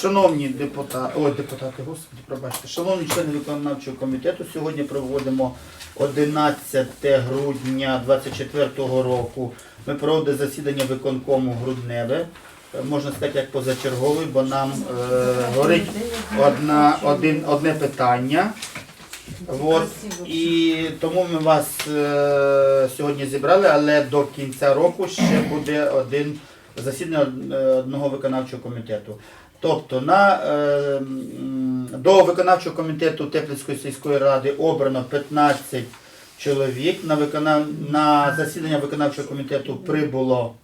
Шановні депутати, ой, депутати, господи, пробачте, шановні члени виконавчого комітету, сьогодні проводимо 11 грудня 24 року. Ми проводимо засідання виконкому грудневе. Е, Можна сказати, як позачерговий, бо нам е, горить одна, один, одне питання. От, і тому ми вас е, сьогодні зібрали, але до кінця року ще буде один засідання е, одного виконавчого комітету. Тобто на, е, до виконавчого комітету Теплицької сільської ради обрано 15 чоловік. На, виконав, на засідання виконавчого комітету прибуло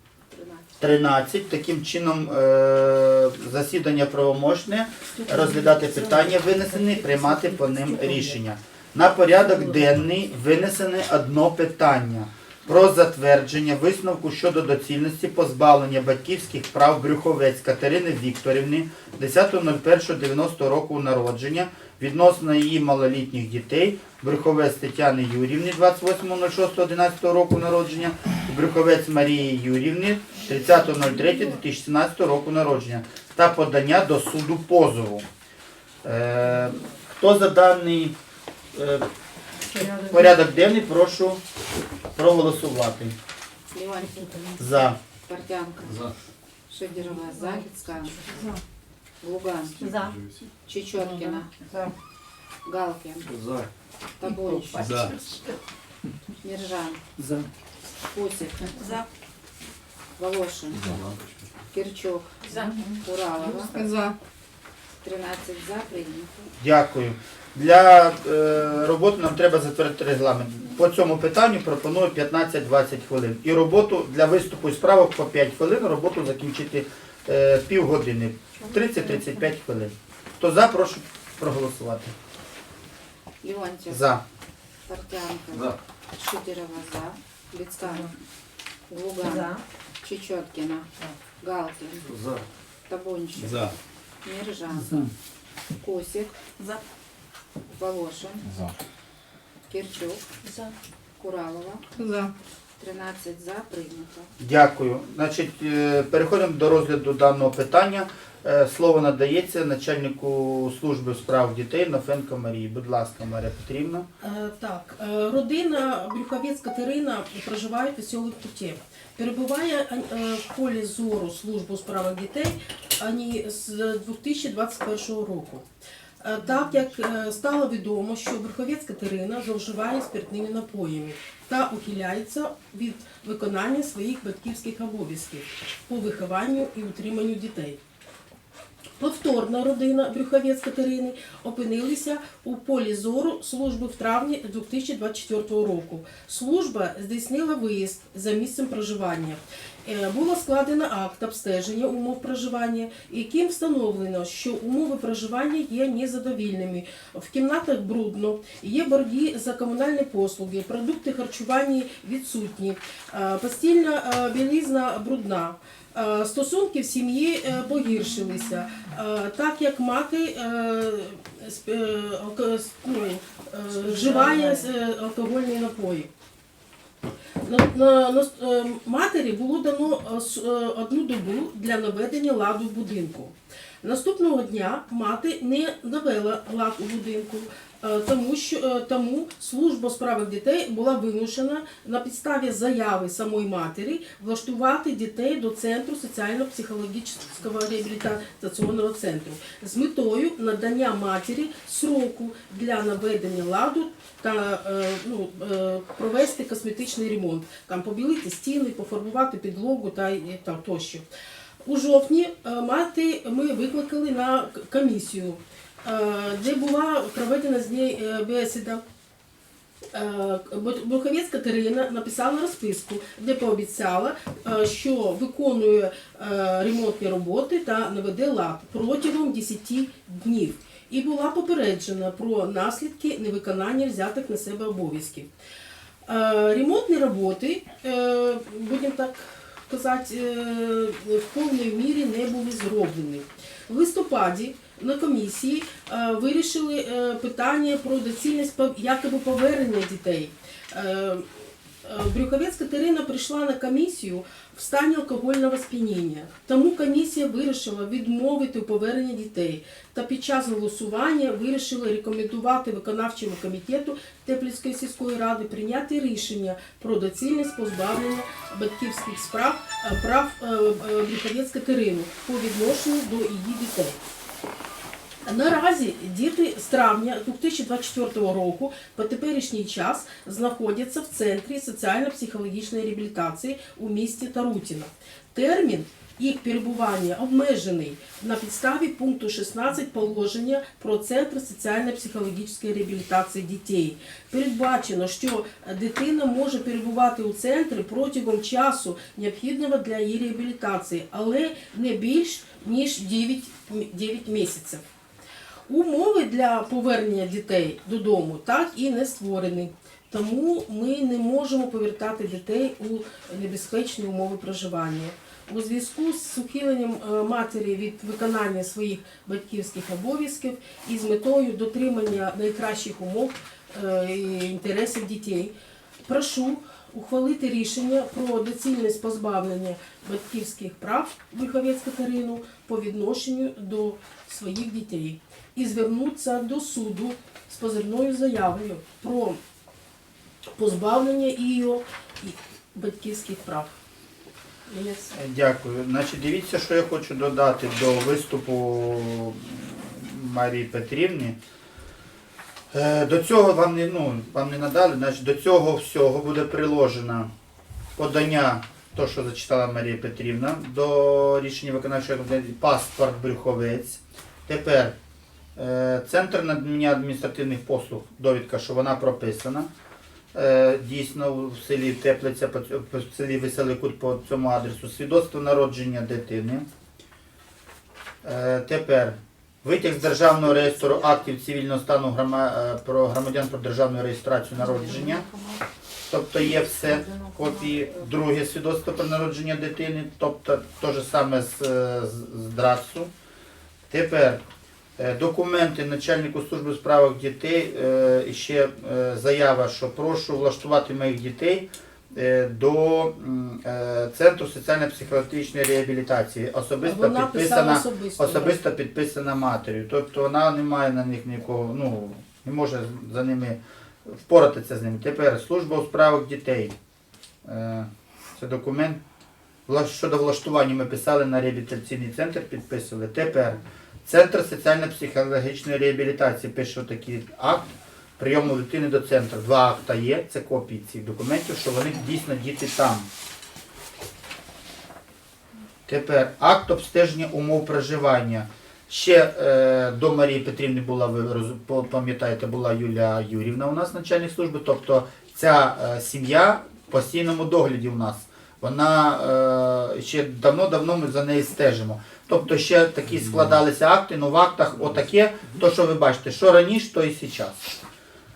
13. Таким чином е, засідання правомочне, розглядати питання винесені, приймати по ним рішення. На порядок денний винесене одно питання про затвердження висновку щодо доцільності позбавлення батьківських прав Брюховець Катерини Вікторівни 10.01.90 року народження відносно її малолітніх дітей Брюховець Тетяни Юрівни 28.06.11 року народження і Брюховець Марії Юрівни 30.03.2017 року народження та подання до суду позову. Е, хто за даний е, порядок денний, прошу проголосувати. Левантин, За. Портянка, За. Шедерова, Залицкая, Луганский, За. Чечеткина, Галкин, За. Табунич, За. Мержан, За. Кусик, За. Волошин, Кирчук, Уралова, За. 13 за, принято. Дякую. Для е, роботи нам треба затвердити регламент. По цьому питанню пропоную 15-20 хвилин. І роботу для виступу і справок по 5 хвилин, роботу закінчити е, півгодини. 30-35 хвилин. Хто за, прошу проголосувати. Левантин, За. Портянка, За. Шедерова, за, Лицкая, Луган, За. Чечеткина, Галкин, За. Табунич, За. Мержан, Кусик, За. Волошин, За. Кирчук, За. Куралова, За. 13 за, прийнято. Дякую. Значить, е, переходимо до розгляду даного питання. Е, Слово надається начальнику служби справ дітей Нофенко Марії. Будь ласка, Марія Петрівна. Е, Так, родина Брюховець Катерина проживає в поселок Туте. Перебуває в полі зору служби у справах дітей ані з 2021 року. Е, Так як е, стало відомо, що Брюховець Катерина зловживає спиртними напоями та ухиляється від виконання своїх батьківських обов'язків по вихованню і утриманню дітей. Повторна родина Брюховець Катерини опинилися у полі зору служби в травні 2024 року. Служба здійснила виїзд за місцем проживання. Е, Було складено акт обстеження умов проживання, яким встановлено, що умови проживання є незадовільними. В кімнатах брудно, є борги за комунальні послуги, продукти харчування відсутні, е, постільна е, білизна брудна. Стосунки в сім'ї погіршилися, так як мати ну, вживає алкогольні напої. На, на, на е, матері було дано е, е, одну добу для наведення ладу в будинку. Наступного дня мати не навела лад у будинку, тому що е, тому служба справах дітей була вимушена на підставі заяви самої матері влаштувати дітей до центру соціально-психологічного реабілітаційного центру з метою надання матері сроку для наведення ладу та е, ну, е, провести косметичний ремонт, там побілити стіни, пофарбувати підлогу та, і- та тощо. У жовтні е, мати ми викликали на комісію, е, де була проведена з нею е, бесіда. Е, Бурховець Катерина написала розписку, де пообіцяла, що виконує ремонтні роботи та наведе лад протягом 10 днів. І була попереджена про наслідки невиконання взятих на себе обов'язків. Ремонтні роботи, будемо так казати, е, в повній мірі не були зроблені. В листопаді на комісії е, вирішили е, питання про доцільність якоби повернення дітей. Е, Брюховець Катерина прийшла на комісію в стані алкогольного сп'яніння. Тому комісія вирішила відмовити у поверненні дітей та під час голосування вирішила рекомендувати виконавчому комітету Теплівської сільської ради прийняти рішення про доцільність позбавлення батьківських справ е, прав е, е, Брюховецька Кирину по відношенню до її дітей. Наразі діти з травня 2024 року по теперішній час знаходяться в центрі соціально-психологічної реабілітації у місті Тарутіно. Термін їх перебування обмежений на підставі пункту 16 положення про центр соціально-психологічної реабілітації дітей. Передбачено, що дитина може перебувати у центрі протягом часу необхідного для її реабілітації, але не більш ніж 9, 9 місяців. Умови для повернення дітей додому так і не створені. Тому ми не можемо повертати дітей у небезпечні умови проживання. У зв'язку з ухиленням е, матері від виконання своїх батьківських обов'язків і з метою дотримання найкращих умов е, і інтересів дітей, прошу ухвалити рішення про доцільність позбавлення батьківських прав Брюховець Катерину по відношенню до своїх дітей і звернутися до суду з позивною заявою про позбавлення її батьківських прав. Дякую. Значить, дивіться, що я хочу додати до виступу Марії Петрівни. Е, До цього вам не, ну, вам не надали, значить, до цього всього буде приложено подання, то, що зачитала Марія Петрівна, до рішення виконавчого паспорт Брюховець. Тепер е, Центр надання адміністративних послуг, довідка, що вона прописана. Е, Дійсно, в селі Теплиця, по селі Веселий по цьому адресу, свідоцтво народження дитини. Тепер витяг з державного реєстру актів цивільного стану грома- е, про громадян про державну реєстрацію народження. Тобто є все копії, друге свідоцтво про народження дитини, тобто те ж саме з, е, з, ДРАЦу. Тепер е, документи начальнику служби у справах дітей, ще заява, що прошу влаштувати моїх дітей до е, Центру соціально-психологічної реабілітації. Особисто Вона підписана, особисто. особисто підписана матір'ю. Тобто вона не має на них нікого, ну, не може за ними впоратися з ними. Тепер служба у справах дітей. Е, Це документ. Щодо влаштування ми писали на реабілітаційний центр, підписували. Тепер Центр соціально-психологічної реабілітації пише такий акт прийому дитини до центру. Два акта є, це копії цих документів, що вони дійсно діти там. Тепер акт обстеження умов проживання. Ще е, до Марії Петрівни була, ви пам'ятаєте, була Юлія Юрівна у нас начальник служби. Тобто ця е, сім'я в постійному догляді у нас. Вона е, ще давно-давно ми за нею стежимо. Тобто ще такі складалися акти, ну в актах отаке, то що ви бачите, що раніше, то і зараз.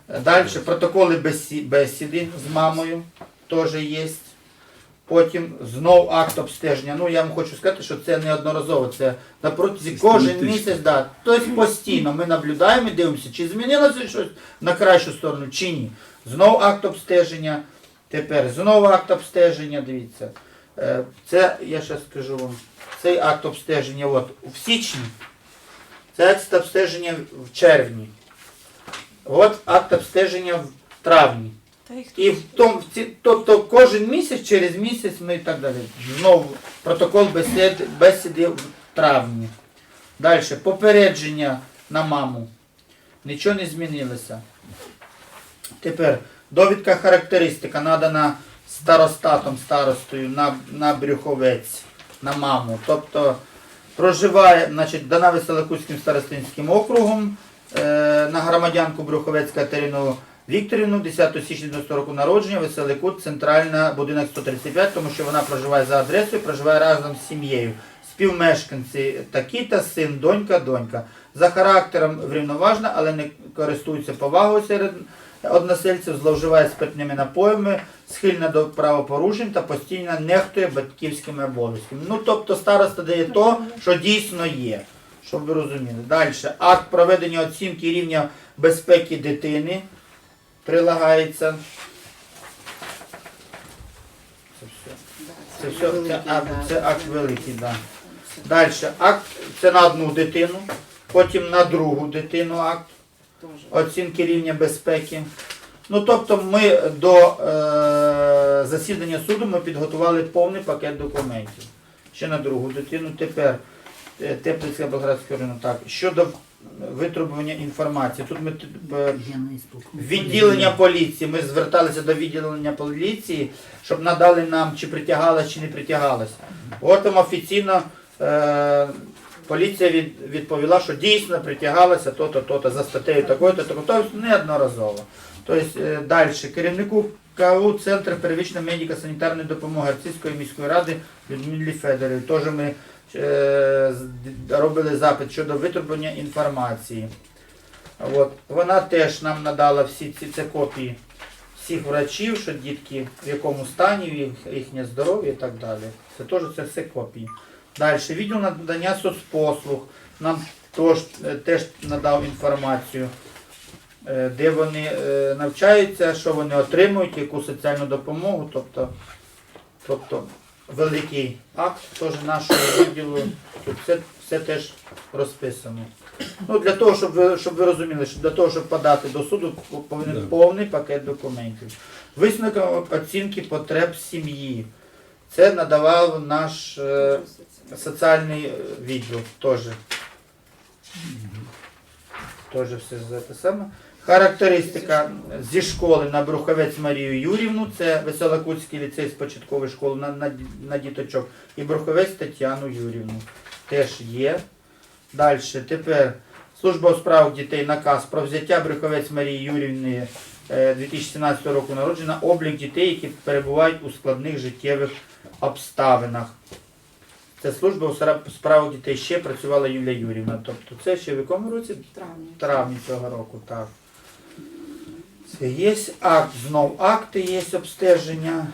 Далі протоколи бесіди з мамою теж є. Потім знов акт обстеження. Ну я вам хочу сказати, що це неодноразово. Це на протязі кожен місяць, да. Тобто постійно ми наблюдаємо і дивимося, чи змінилося щось на кращу сторону, чи ні. Знов акт обстеження. Тепер знову акт обстеження, дивіться. Е, Це, я зараз скажу вам, цей акт обстеження от, в січні, це акт обстеження в червні. От акт обстеження в травні. І в тому, в ці- тобто кожен місяць, через місяць ми і так далі. Знову протокол бесіди, бесіди в травні. Далі, попередження на маму. Нічого не змінилося. Тепер довідка характеристика надана старостатом, старостою на, на брюховець, на маму. Тобто проживає, значить, дана Веселокутським старостинським округом на громадянку Брюховець Катерину Вікторівну, 10 січня 90 року народження, Веселий Кут, центральна, будинок 135, тому що вона проживає за адресою, проживає разом з сім'єю. Співмешканці такі та син, донька, донька. За характером врівноважна, але не користується повагою серед односельців, зловживає спиртними напоями, схильна до правопорушень та постійно нехтує батьківськими обов'язками. Ну тобто староста дає то, що дійсно є. Щоб ви розуміли. Далі. Акт проведення оцінки рівня безпеки дитини прилагається. Це все. Це все, це, акт, це акт великий, да. Далі, акт це на одну дитину, потім на другу дитину акт оцінки рівня безпеки. Ну тобто ми до е, засідання суду ми підготували повний пакет документів. Ще на другу дитину. Тепер Теплицька Болградська району. Так, щодо витребування інформації. Тут ми е, відділення поліції. Ми зверталися до відділення поліції, щоб надали нам, чи притягалась, чи не притягалась. От там офіційно е, поліція від, відповіла, що дійсно притягалася то-то, то-то за статтею такою-то, такою, тобто неодноразово. Тобто е, далі керівнику КУ Центр первичної медико-санітарної допомоги Арцизької міської ради Людмилі Федорівні. Теж ми е, робили запит щодо витребування інформації. От. Вона теж нам надала всі ці це копії всіх врачів, що дітки в якому стані, їх, їхнє здоров'я і так далі. Це теж це все копії. Далі, відділ надання соцпослуг нам теж, е, теж надав інформацію, е, де вони е, навчаються, що вони отримують, яку соціальну допомогу, тобто, тобто великий акт теж нашого відділу, тут все, теж розписано. Ну, для того, щоб ви, щоб ви розуміли, що для того, щоб подати до суду, повинен Да. повний пакет документів. Висновок оцінки потреб сім'ї. Це надавав наш е, соціальний е, відділ теж. Теж все за те саме. Характеристика зі школи на Бруховець Марію Юрівну, це Веселокутський ліцей з початкової школи на, на, на діточок, і Бруховець Тетяну Юрівну. Теж є. Далі, тепер служба у справах дітей наказ про взяття Брюховець Марії Юрівни е, 2017 року народжена, облік дітей, які перебувають у складних життєвих обставинах. Це служба у справах дітей ще працювала Юлія Юрівна. Тобто це ще в якому році? Травні. Травні цього року, так. Це є акт, знов акти є обстеження,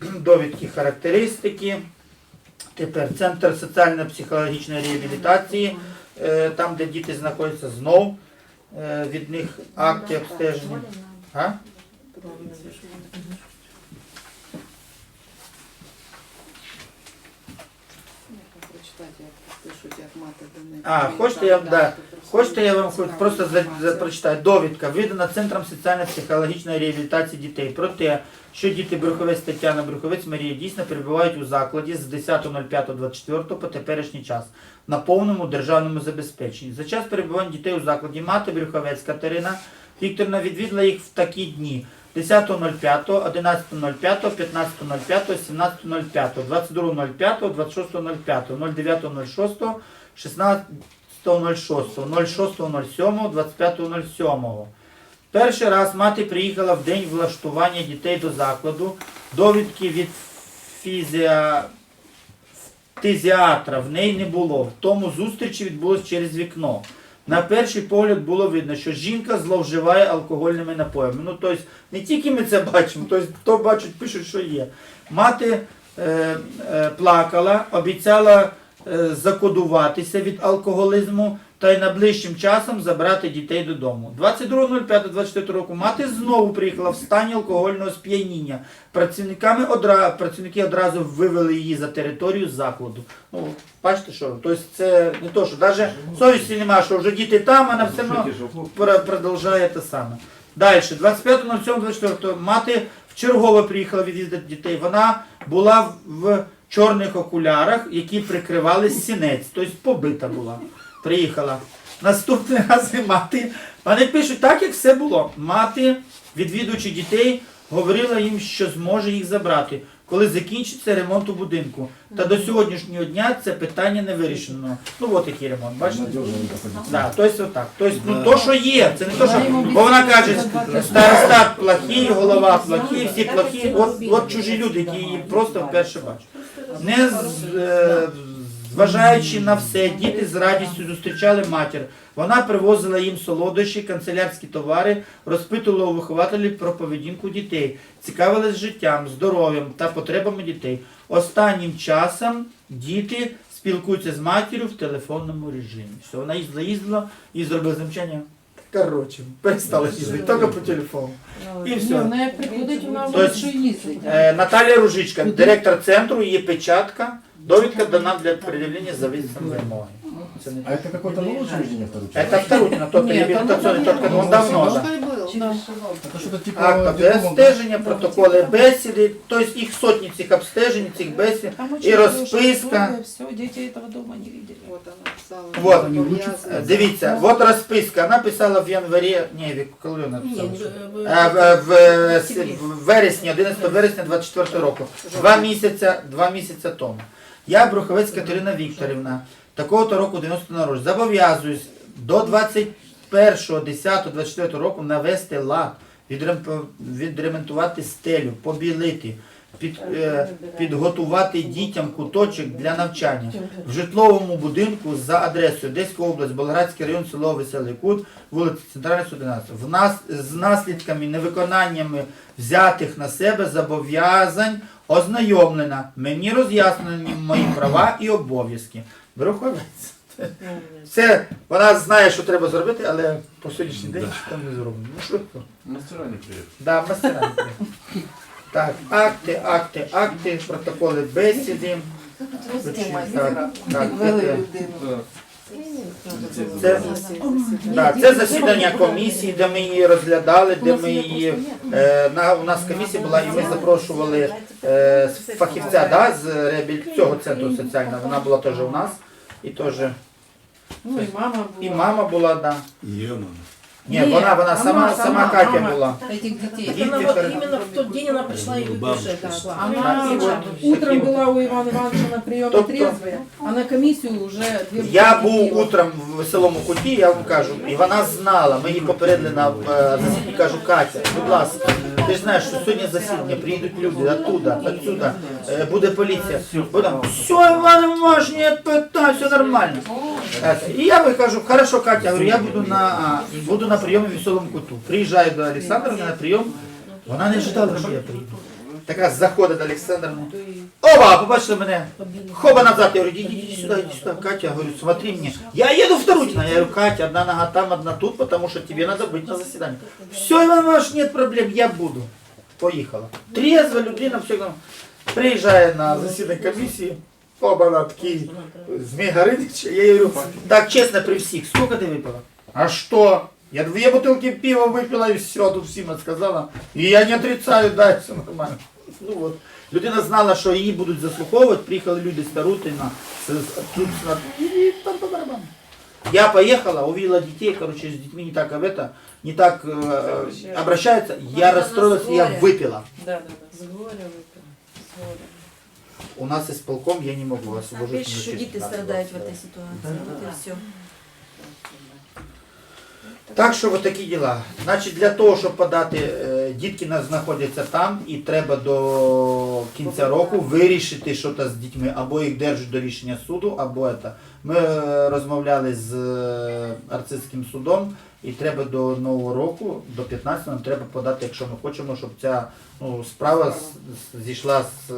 довідки характеристики. Тепер Центр соціально-психологічної реабілітації, е, там, де діти знаходяться, знов е, від них акти обстеження. Прочитати, як пишуть, як мати до них. А, хочете я- да. Хочете, я вам хоч просто за, за, прочитаю. Довідка видана Центром соціально-психологічної реабілітації дітей про те, що діти Брюховець Тетяна, Брюховець Марія дійсно перебувають у закладі з 10.05.24 по теперішній час на повному державному забезпеченні. За час перебування дітей у закладі мати Брюховець Катерина Вікторівна відвідала їх в такі дні. 10.05, 11.05, 15.05, 17.05, 22.05, 26.05, 09.06, 16 06.07, 25.07. Перший раз мати приїхала в день влаштування дітей до закладу. Довідки від фізіа... фтизіатра в неї не було. В тому зустрічі відбулось через вікно. На перший погляд було видно, що жінка зловживає алкогольними напоями. Ну, тобто, не тільки ми це бачимо, тобто, то бачать, пишуть, що є. Мати е, е, плакала, обіцяла закодуватися від алкоголізму та й найближчим часом забрати дітей додому. 22.05.24 року мати знову приїхала в стані алкогольного сп'яніння. Працівниками одра... Працівники одразу вивели її за територію закладу. Ну, бачите, що? Тобто це не то, що навіть совісті немає, що вже діти там, вона все одно пр- продовжує те саме. Далі, 25.07.24 мати вчергове приїхала відвідати дітей. Вона була в чорних окулярах, які прикривали сінець, тобто побита була. Приїхала. Наступний раз і мати. Вони пишуть так, як все було. Мати, відвідуючи дітей, говорила їм, що зможе їх забрати, коли закінчиться ремонт у будинку. Та до сьогоднішнього дня це питання не вирішено. Ну от який ремонт, бачите? Да, тобто отак. Тобто, ну то, що є, це не то, що. Бо вона каже, старостат плохий, голова плохий, всі плохі. От, от чужі люди, які її просто вперше бачать. Не з- е, зважаючи на все, діти з радістю зустрічали матір. Вона привозила їм солодощі, канцелярські товари, розпитувала у вихователів про поведінку дітей, цікавилась життям, здоров'ям та потребами дітей. Останнім часом діти спілкуються з матір'ю в телефонному режимі. Все, вона їздила, їздила і зробила замечання. Коротше, перестали їздити, тільки по телефону. І все. Не приходить вона Тобто, вже їздить. Е, Наталія Ружичка, директор центру, її печатка, довідка дана для пред'явлення зависом вимоги. Це не А это какое-то новое учреждение второе? Это Вторутина, тот Нет, реабилитационный, там тот, был. он давно, да. Пускай был, да. Это что-то типа Акта диплома, обстеження, протоколи бесіди, тобто їх сотні цих обстежень, цих бесід. Там И очень расписка. Все, дети этого дома не видели. Вот она писала. Вот. что Они пов'язується. Е, Дивіться, от розписка, вона писала в январі, ні, в- коли вона Ні, писала? в- Е, в- В, в, в сентябрі. в вересні, 11 вересня 24 року. Два місяця, два місяця тому. Я, Бруховець Катерина Вікторівна, такого-то року 90 народження, зобов'язуюсь до 21.10.24 року навести лад, відремонтувати стелю, побілити, під, е, підготувати дітям куточок для навчання в житловому будинку за адресою Одеська область, Болградський район, село Веселий Кут, вулиця Центральна 11. В нас з наслідками невиконаннями взятих на себе зобов'язань ознайомлена. Мені роз'яснені мої права і обов'язки. Бруховець. Це вона знає, що треба зробити, але по сьогоднішній день що там не зроблено. Ну що то? Мастера не. Да, мастера. Так, акти, акти, акти, протоколи бесіди. Так, Це, да, це засідання комісії, де ми її розглядали, де ми її е, на у нас комісія була, і ми запрошували е, фахівця да, з реабілі- цього центру соціального. Вона була теж у нас. І теж Ну і мама була. і мама була, да. Е-мама. Ні, Ні, вона, вона а сама, мама, сама мама, Катя мама. була. Этих детей. Дети Это она вот пере- именно в тот день она пришла и в бюджет пришла. Она И вот утром такие была у Ивана Ивановича на приеме Тобто- трезвая, а на комиссию уже две Я бутылки був пива. утром в веселому куті, я вам кажу, і вона знала, ми її попередили на е, засіданні, кажу, Катя, будь ласка, ти ж знаєш, що сьогодні засідання, приїдуть люди оттуда, отсюда, е, буде поліція. Все, Іван Іванович, не питай, все нормально. Е, І я вихожу, хорошо, Катя, говорю, я буду на, а, буду на прийомі в веселому куту. Приїжджаю до Олександра на прийом, вона не ожидала, що я приїду. Така заходить до Олександровни. Оба, побачили мене. Хоба назад, я говорю, иди, иди сюда, иди сюда, Катя, говорю, смотри мне. Я еду в Тарутино, я говорю, Катя, одна нога там, одна тут, потому что тебе надо быть на заседании. Все, Иван Иванович, нет проблем, я буду. Поїхала. Трезво, людина, все. там. Приїжджає на засідання комісії, оба на такі, Змій Горинич, я їй говорю, так честно при всіх, сколько ты выпила? А что? Я две бутылки пива выпила и все, тут всім сказала. И я не отрицаю, да, все нормально. Ну вот. Людина знала, що її будуть заслуховувати, приїхали люди з Тарутина, з, з, тут, з, і там по барабану. Я поехала, увидела детей, короче, с детьми не так об это, не так э, обращаются. Я расстроилась, и я выпила. Да, да, да. С горя выпила. С горя. У нас исполком я не могу вас Опять, що діти страдають в этой ситуації. Вот і все. Так що от такі діла. Значить, для того, щоб подати, е, дітки нас знаходяться там, і треба до кінця року вирішити щось з дітьми, або їх держать до рішення суду, або це. Ми е, розмовляли з е, арцистським судом, і треба до нового року, до 15 нам треба подати, якщо ми хочемо, щоб ця ну, справа зійшла з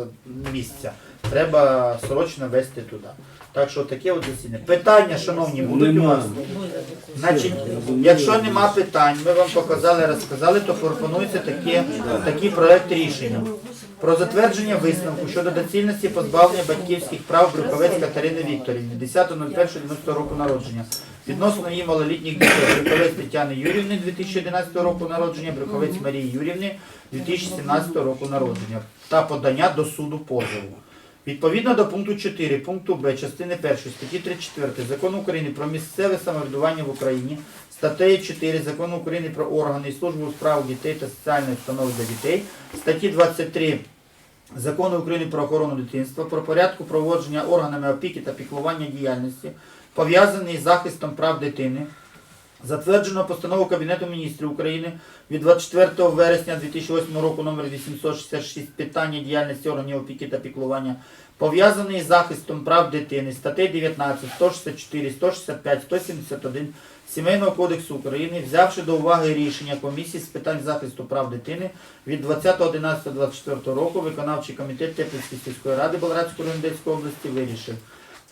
місця. Треба срочно вести туди. Так що таке от засідання. Питання, шановні, будуть у вас? Значить, якщо нема питань, ми вам показали, розказали, то пропонується таке, такий проект рішення. Про затвердження висновку щодо доцільності позбавлення батьківських прав Брюховець Катерини Вікторівни, 10.01.90 року народження. Відносно її малолітніх дітей Брюховець Тетяни Юрівни 2011 року народження, Брюховець Марії Юрівни 2017 року народження та подання до суду позову. Відповідно до пункту 4 пункту Б частини 1 статті 34 Закону України про місцеве самоврядування в Україні, статтею 4 Закону України про органи і службу у справах дітей та соціальної установи для дітей, статті 23 Закону України про охорону дитинства, про порядку проводження органами опіки та піклування діяльності, пов'язаний з захистом прав дитини, затверджено постанову Кабінету міністрів України від 24 вересня 2008 року номер 866 питання діяльності органів опіки та піклування, пов'язаний з захистом прав дитини, статей 19, 164, 165, 171 Сімейного кодексу України, взявши до уваги рішення комісії з питань захисту прав дитини від 20.11.24 року, виконавчий комітет Теплицької сільської ради Болградської району області вирішив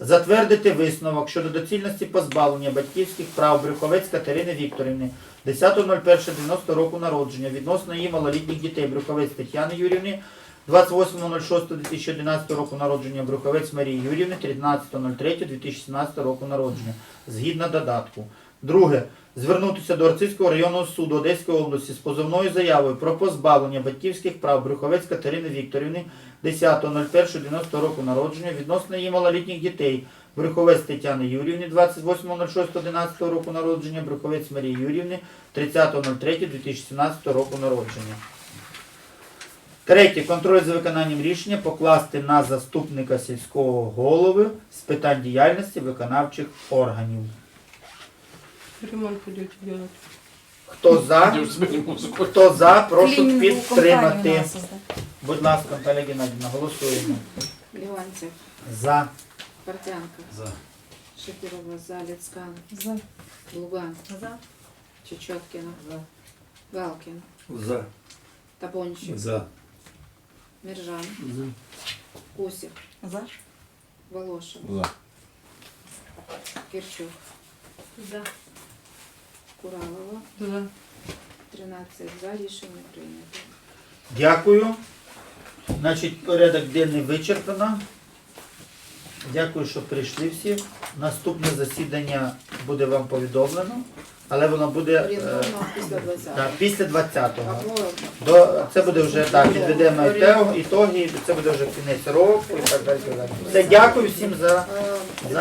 Затвердити висновок щодо доцільності позбавлення батьківських прав Брюховець Катерини Вікторівни 10.01.90 року народження відносно її малолітніх дітей Брюховець Тетяни Юрівни 28.06.2011 року народження Брюховець Марії Юрівни 13.03.2017 року народження згідно додатку. Друге. Звернутися до Арцизького районного суду Одеської області з позовною заявою про позбавлення батьківських прав Брюховець Катерини Вікторівни 10.01.90 року народження відносно її малолітніх дітей Брюховець Тетяни Юрівни 28.06.11 року народження, Брюховець Марії Юрівни 30.03.2017 року народження. Третє. Контроль за виконанням рішення покласти на заступника сільського голови з питань діяльності виконавчих органів. Ремонт будете делать. Хто за? Хто за, прошу підтримати. Будь ласка, Наталя Геннадівна, голосуємо. Ліванцев, За. Портянка, За. Шакирова, за, Лицкан, За. Луган, За. Чечеткина, Галкин, За. Табончик, За. Мержан, Кусик, За. Волошин, За. Кирчук, За. Куралова, За. 13 за, рішення прийнято. Дякую. Значить, порядок денний вичерпано. Дякую, що прийшли всі. Наступне засідання буде вам повідомлено, але воно буде е, Орієнтовно після 20 так, після 20-го. Або До, це буде вже так, підведемо ітоги, ітоги, це буде вже кінець року і так далі. і так далі. Все, дякую всім за, е, за